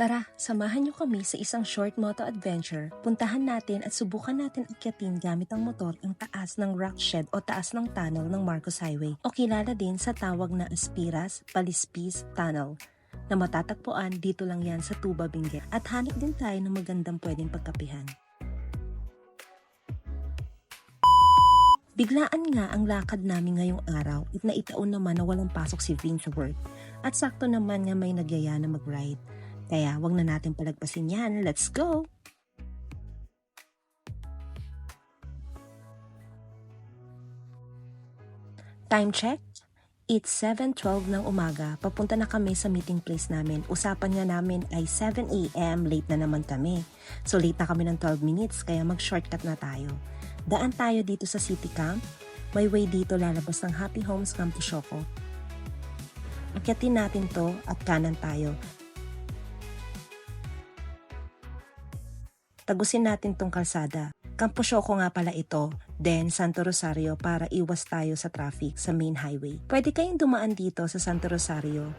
Tara, samahan niyo kami sa isang short moto adventure. Puntahan natin at subukan natin akyatin gamit ang motor ang taas ng rock shed o taas ng tunnel ng Marcos Highway o kilala din sa tawag na Aspiras Palispis Tunnel na matatagpuan dito lang yan sa Tuba Benguet at hanap din tayo ng magandang pwedeng pagkapihan. Biglaan nga ang lakad namin ngayong araw at naitaon naman na walang pasok si Vin sa at sakto naman nga may nagyaya na mag-ride. Kaya wag na natin palagpasin yan. Let's go! Time check? It's 7.12 ng umaga. Papunta na kami sa meeting place namin. Usapan nga namin ay 7 a.m. Late na naman kami. So late na kami ng 12 minutes kaya mag-shortcut na tayo. Daan tayo dito sa City Camp. May way dito lalabas ng Happy Homes Camp Shoko. Akyatin natin to at kanan tayo. Tagusin natin tong kalsada. Campo Shoko nga pala ito, then Santo Rosario para iwas tayo sa traffic sa main highway. Pwede kayong dumaan dito sa Santo Rosario.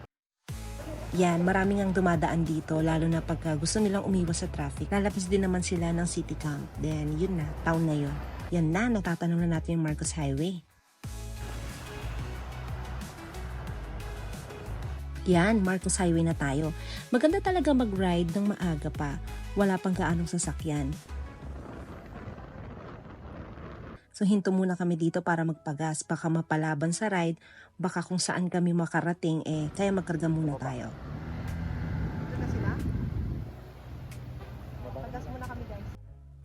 Yan, maraming ang dumadaan dito, lalo na pagka gusto nilang umiwas sa traffic. Lalabas din naman sila ng city camp. Then, yun na, town na yun. Yan na, natatanong na natin yung Marcos Highway. Yan, Marcos Highway na tayo. Maganda talaga mag-ride ng maaga pa. Wala pang gaanong sasakyan. So hinto muna kami dito para magpagas. Baka mapalaban sa ride, baka kung saan kami makarating eh, kaya magkarga muna tayo. na sila? Pagas muna kami guys.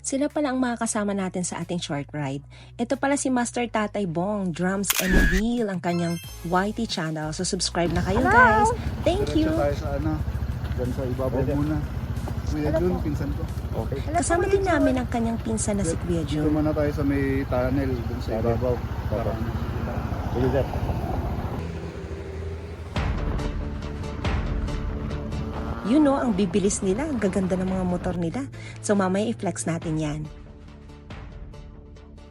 Sila pala ang mga kasama natin sa ating short ride. Ito pala si Master Tatay Bong, Drums and Wheel, ang kanyang YT channel. So subscribe na kayo guys. Thank you! Diretso tayo sa ano, dyan sa ibabaw muna. Kuya Jun, pinsan ko. Okay. Kasama din namin ang kanyang pinsan na si Kuya Dito Jun. muna tayo sa may tunnel, dun sa Tunnel. ibabaw. Para ano. Sige, sir. You know, ang bibilis nila, ang gaganda ng mga motor nila. So mamaya i-flex natin yan.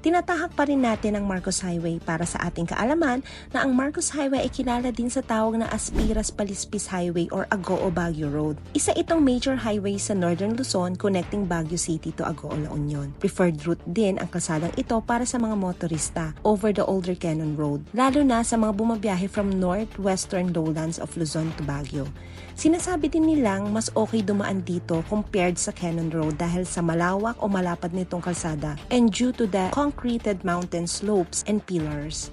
Tinatahak pa rin natin ang Marcos Highway para sa ating kaalaman na ang Marcos Highway ay kilala din sa tawag na Aspiras Palispis Highway or Agoo Baguio Road. Isa itong major highway sa Northern Luzon connecting Baguio City to Agoo La Union. Preferred route din ang kalsadang ito para sa mga motorista over the older Cannon Road, lalo na sa mga bumabiyahe from northwestern lowlands of Luzon to Baguio. Sinasabi din nilang mas okay dumaan dito compared sa Cannon Road dahil sa malawak o malapad nitong kalsada and due to the concreted mountain slopes and pillars.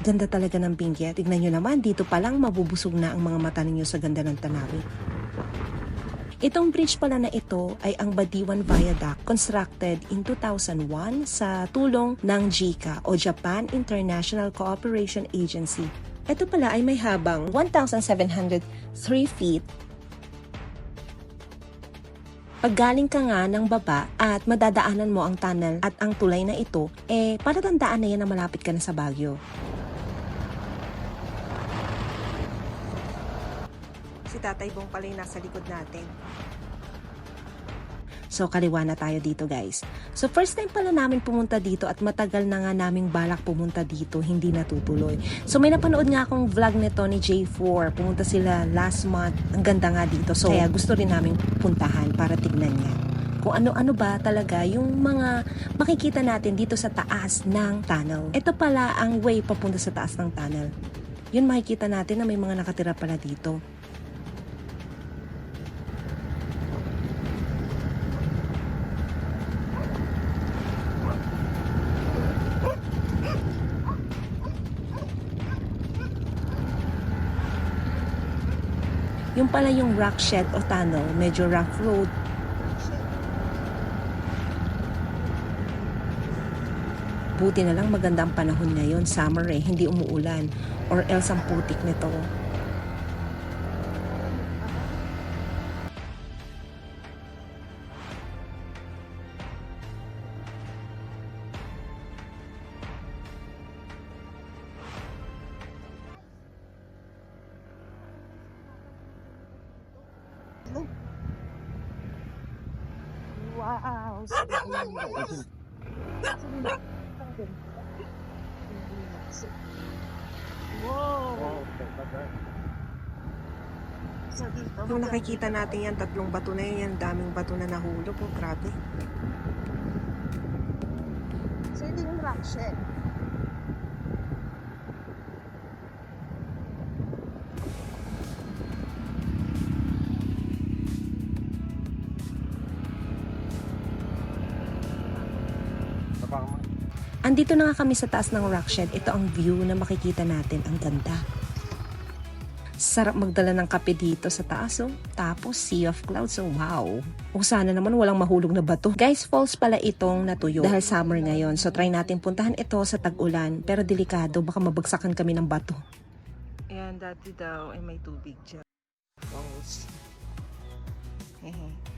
Ganda talaga ng Benguet. Tignan nyo naman, dito pa lang mabubusog na ang mga mata ninyo sa ganda ng tanawin. Itong bridge pala na ito ay ang Badiwan Viaduct constructed in 2001 sa tulong ng JICA o Japan International Cooperation Agency. Ito pala ay may habang 1,703 feet pag galing ka nga ng baba at madadaanan mo ang tunnel at ang tulay na ito, eh patatandaan na yan na malapit ka na sa Baguio. Si Tatay Bong pala yung nasa likod natin. So, kaliwa na tayo dito guys. So, first time pala namin pumunta dito at matagal na nga naming balak pumunta dito, hindi natutuloy. So, may napanood nga akong vlog nito ni J4. Pumunta sila last month. Ang ganda nga dito. So, kaya gusto rin namin puntahan para tignan niya kung ano-ano ba talaga yung mga makikita natin dito sa taas ng tunnel. Ito pala ang way papunta sa taas ng tunnel. Yun makikita natin na may mga nakatira pala dito. Pala yung rock shed o tunnel, medyo rough road. Buti na lang magandang panahon ngayon, summer eh, hindi umuulan. Or else ang putik nito. Wow! Wow! Yung nakikita natin yan, tatlong bato na yan, yan daming bato na nahulog. Oh, grabe. So, hindi yung rock shed. Andito na nga kami sa taas ng rock shed. Ito ang view na makikita natin. Ang ganda. Sarap magdala ng kape dito sa taas, oh. Tapos, sea of clouds, oh, wow. O sana naman walang mahulog na bato. Guys, falls pala itong natuyo. Dahil summer ngayon, so try natin puntahan ito sa tag-ulan. Pero delikado, baka mabagsakan kami ng bato. Ayan, dati daw ay may tubig dyan. Falls. Hehe.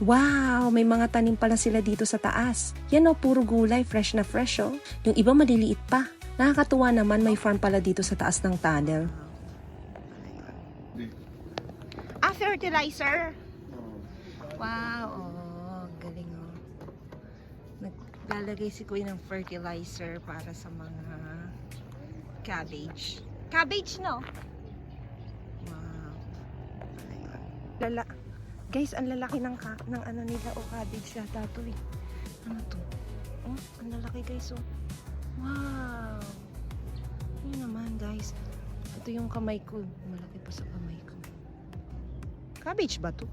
Wow! May mga tanim pala sila dito sa taas. Yan o, puro gulay, fresh na fresh o. Yung iba maliliit pa. Nakakatuwa naman, may farm pala dito sa taas ng tunnel. Ah, fertilizer. Wow! Oh, galing o. Naglalagay si Kuya ng fertilizer para sa mga cabbage. Cabbage, no? Wow. Lala. Guys, ang lalaki ng, ka, ng ano nila o cabbage yata to eh. Ano to? Oh, ang lalaki guys oh. Wow. Yun naman guys. Ito yung kamay ko. Malaki pa sa kamay ko. Cabbage ba to?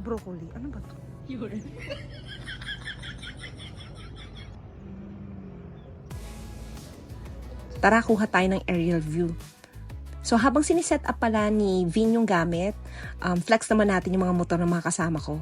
Broccoli. Ano ba to? Yun. Tara, kuha tayo ng aerial view. So habang siniset up pala ni Vin yung gamit, um, flex naman natin yung mga motor ng mga kasama ko.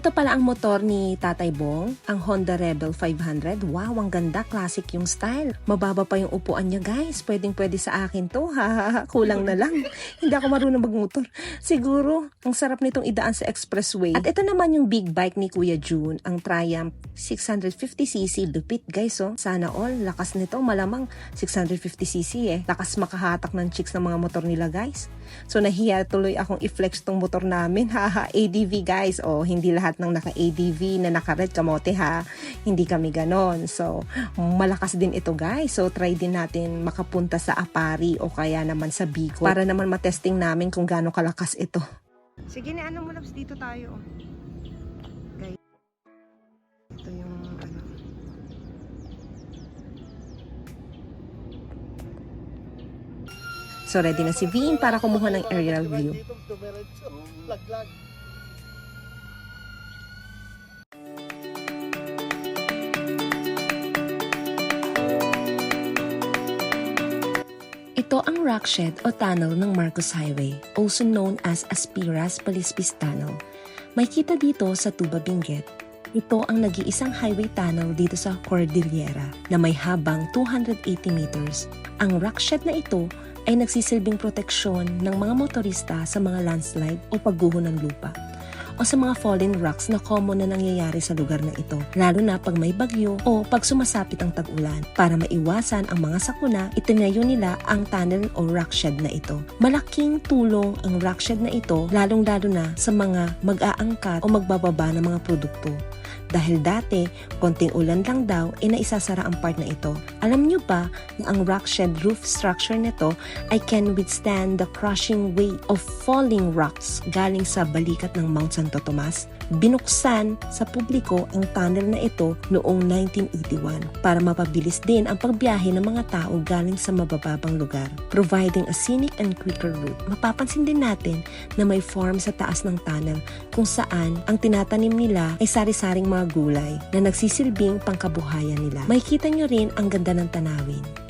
Ito pala ang motor ni Tatay Bong, ang Honda Rebel 500. Wow, ang ganda, classic yung style. Mababa pa yung upuan niya guys. Pwedeng pwede sa akin to. Ha, kulang na lang. Hindi ako marunong magmotor. Siguro, ang sarap nitong idaan sa expressway. At ito naman yung big bike ni Kuya June, ang Triumph 650cc. Lupit guys oh. Sana all, lakas nito. Malamang 650cc eh. Lakas makahatak ng chicks ng mga motor nila guys. So nahiya tuloy akong i-flex tong motor namin. Haha, ADV guys. O, hindi lahat ng naka-ADV na naka-red kamote ha. Hindi kami ganon. So, malakas din ito guys. So, try din natin makapunta sa Apari o kaya naman sa Bicol para naman matesting namin kung gaano kalakas ito. Sige na, ano mo, Labs, dito tayo. Guys, ito yung ano. So, ready na si Vin para kumuha ng aerial view. Laglag. Ito ang rock shed o tunnel ng Marcos Highway, also known as Aspiras Palispis Tunnel. May kita dito sa Tuba Benguet. Ito ang nag-iisang highway tunnel dito sa Cordillera na may habang 280 meters. Ang rock shed na ito ay nagsisilbing proteksyon ng mga motorista sa mga landslide o pagguho ng lupa o sa mga falling rocks na common na nangyayari sa lugar na ito, lalo na pag may bagyo o pag sumasapit ang tag-ulan. Para maiwasan ang mga sakuna, itinayo nila ang tunnel o rock shed na ito. Malaking tulong ang rock shed na ito, lalong-lalo na sa mga mag-aangkat o magbababa ng mga produkto. Dahil dati, konting ulan lang daw, e naisasara ang part na ito. Alam nyo ba na ang rock shed roof structure nito ay can withstand the crushing weight of falling rocks galing sa balikat ng Mount Santo Tomas? Binuksan sa publiko ang tunnel na ito noong 1981 para mapabilis din ang pagbiyahe ng mga tao galing sa mabababang lugar, providing a scenic and quicker route. Mapapansin din natin na may farm sa taas ng tunnel kung saan ang tinatanim nila ay sari-saring mga gulay na nagsisilbing pangkabuhayan nila. Makikita nyo rin ang ganda ng tanawin.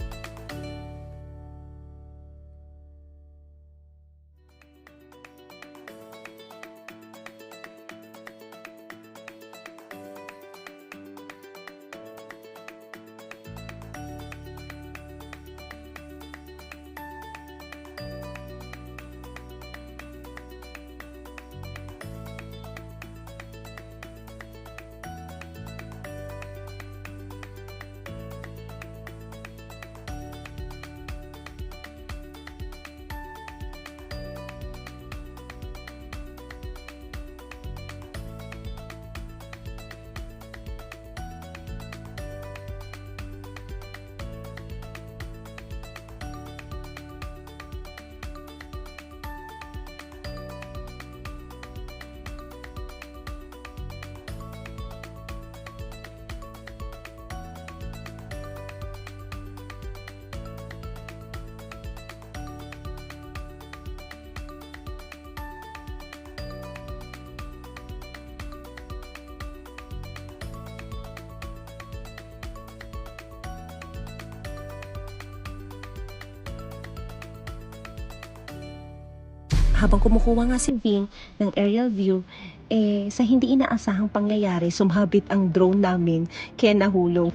Habang kumukuha nga si Vin ng aerial view, eh, sa hindi inaasahang pangyayari, sumabit ang drone namin kaya nahulog.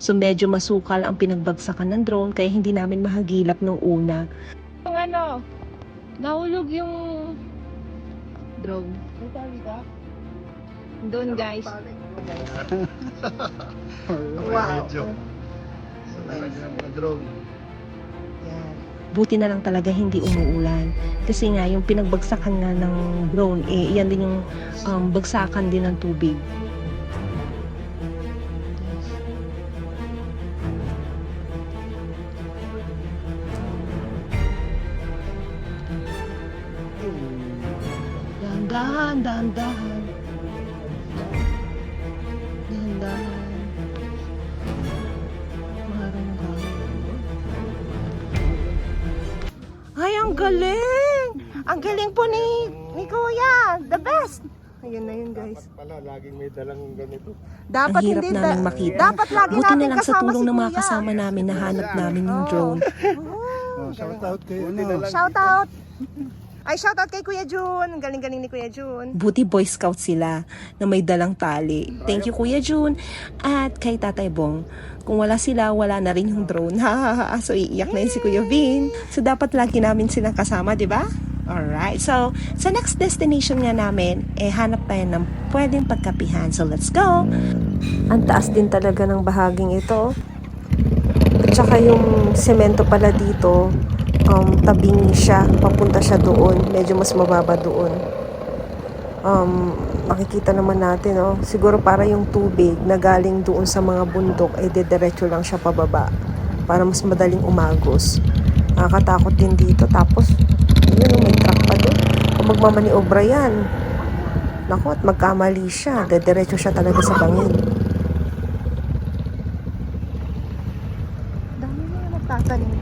So medyo masukal ang pinagbagsakan ng drone kaya hindi namin mahagilap nung una. Yung ano, nahulog yung drone. Doon guys. Wow. Medyo. Drone. Buti na lang talaga hindi umuulan. Kasi nga, yung pinagbagsakan nga ng drone, eh, yan din yung um, bagsakan din ng tubig. Dahan-dahan, dahan-dahan. Dahan-dahan. Ayun na yun guys. Pala, laging may dalang ganito. Dapat Ang hirap hindi namin da- makita. Dapat lagi Buti natin na lang sa kasama tulong si ng mga Kuya. kasama namin, nahanap namin yung drone. Oh, shout out kay ano. Shout out! Ay, shout out kay Kuya Jun. Ang galing-galing ni Kuya Jun. Buti Boy Scout sila na may dalang tali. Thank you Kuya Jun. At kay Tatay Bong, kung wala sila, wala na rin yung drone. so iiyak na yun si Kuya Vin. So dapat lagi namin silang kasama, di ba? Alright. So, sa next destination nga namin, eh hanap tayo ng pwedeng pagkapihan. So let's go! Ang taas din talaga ng bahaging ito. At saka yung semento pala dito, um, tabing siya, papunta siya doon. Medyo mas mababa doon. Um, makikita naman natin, oh, siguro para yung tubig na galing doon sa mga bundok, ay dediretso lang siya pababa para mas madaling umagos. Nakakatakot din dito. Tapos, yun, oh, may truck pa doon. Kung magmamaniobra yan, naku, at magkamali siya, dediretso siya talaga sa bangin. Dami na nagtatanim.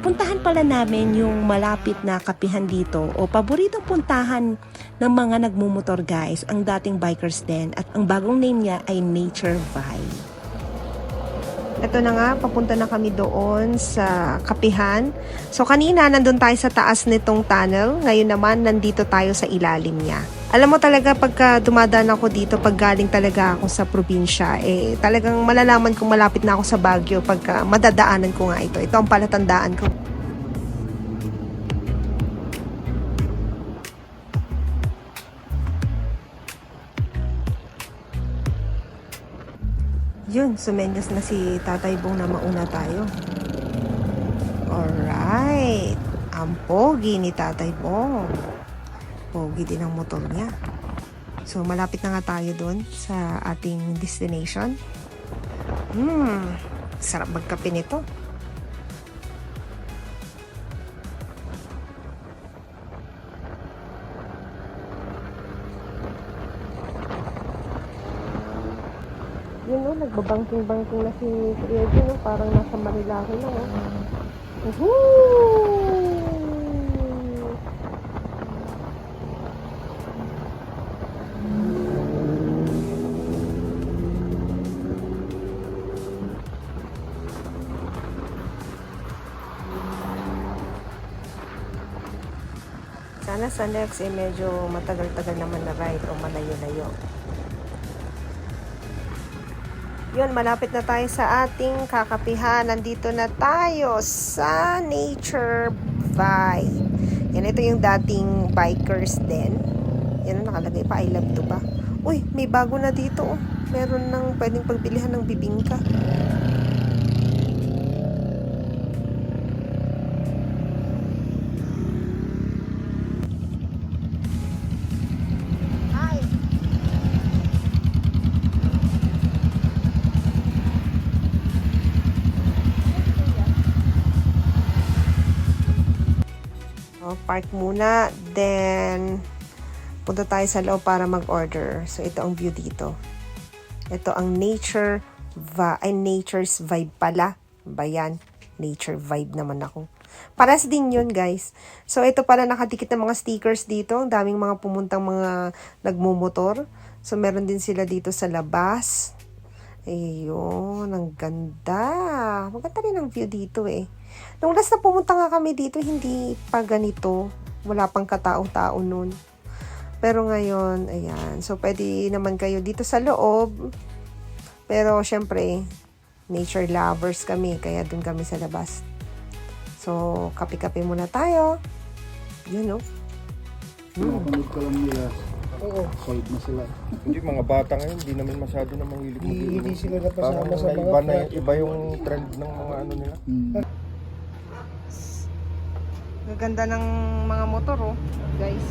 puntahan pala namin yung malapit na kapihan dito o paboritong puntahan ng mga nagmumotor guys, ang dating bikers den at ang bagong name niya ay Nature Vibe. Ito na nga, papunta na kami doon sa kapihan. So kanina nandun tayo sa taas nitong tunnel, ngayon naman nandito tayo sa ilalim niya. Alam mo talaga pagka dumadaan ako dito, pag galing talaga ako sa probinsya, eh talagang malalaman kung malapit na ako sa Baguio pagka madadaanan ko nga ito. Ito ang palatandaan ko. Yun, sumenyas na si Tatay Bong na mauna tayo. Alright. Ang pogi ni Tatay Bong. Pogi din ang motor niya. So, malapit na nga tayo doon sa ating destination. Hmm, sarap magkape nito. Yun o, nagbabangking-bangking na si Jun, oh. parang nasa Marilaki na o. Woohoo! Sana sa next eh medyo matagal-tagal naman na ride o malayo-layo. Yun, malapit na tayo sa ating kakapihan. Nandito na tayo sa Nature Vibe. Yan, ito yung dating bikers din. Yan nakalagay pa, I love to ba? Uy, may bago na dito. Oh. Meron ng pwedeng pagbilihan ng bibingka. Oh, park muna, then punta tayo sa loob para mag-order. So, ito ang view dito. Ito ang nature va ay nature's vibe pala. Ba yan? Nature vibe naman ako. Paras din yun, guys. So, ito pala nakadikit ng mga stickers dito. Ang daming mga pumuntang mga nagmumotor. So, meron din sila dito sa labas. Ayun, ang ganda. Maganda rin ang view dito eh. Nung last na pumunta nga kami dito, hindi pa ganito. Wala pang katao-tao nun. Pero ngayon, ayan. So, pwede naman kayo dito sa loob. Pero, syempre, nature lovers kami. Kaya dun kami sa labas. So, kape-kape muna tayo. Yun, no? Napanood ka lang nila. Oo. Sold na sila. Hindi, mga bata ngayon, hindi naman masyado na mahilig Hindi, hindi sila napasama sa mga iba, na, iba yung trend ng mga ano nila. Hmm. Gaganda ng mga motor, oh, guys.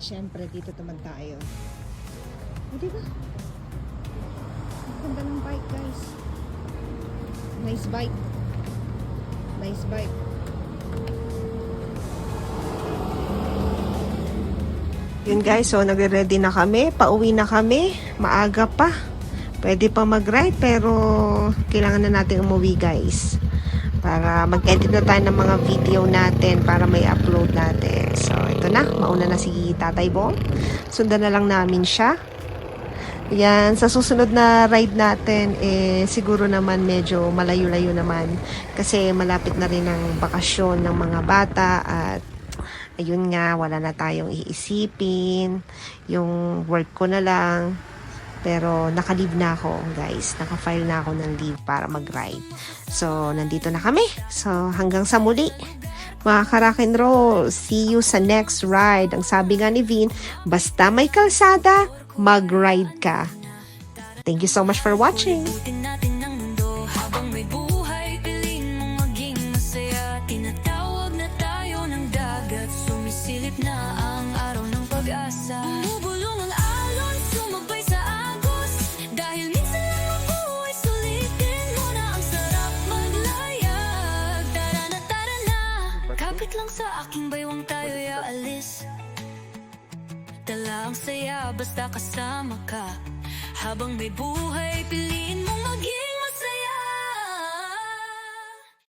Siyempre, dito naman tayo. O, diba? Ang ganda ng bike, guys. Nice bike. Nice bike. Yun guys, so nagre-ready na kami. Pauwi na kami. Maaga pa. Pwede pa mag-ride pero kailangan na natin umuwi guys. Para mag-edit na tayo ng mga video natin para may upload natin. So ito na, mauna na si Tatay Bong. Sundan na lang namin siya. Yan, sa susunod na ride natin, eh, siguro naman medyo malayo-layo naman. Kasi malapit na rin ang bakasyon ng mga bata at ayun nga, wala na tayong iisipin. Yung work ko na lang. Pero naka-leave na ako, guys. Naka-file na ako ng leave para mag-ride. So, nandito na kami. So, hanggang sa muli. Mga karakin roll, see you sa next ride. Ang sabi nga ni Vin, basta may kalsada, mag-ride ka. Thank you so much for watching. Ang saya basta kasama ka. Habang may buhay, piliin mong maging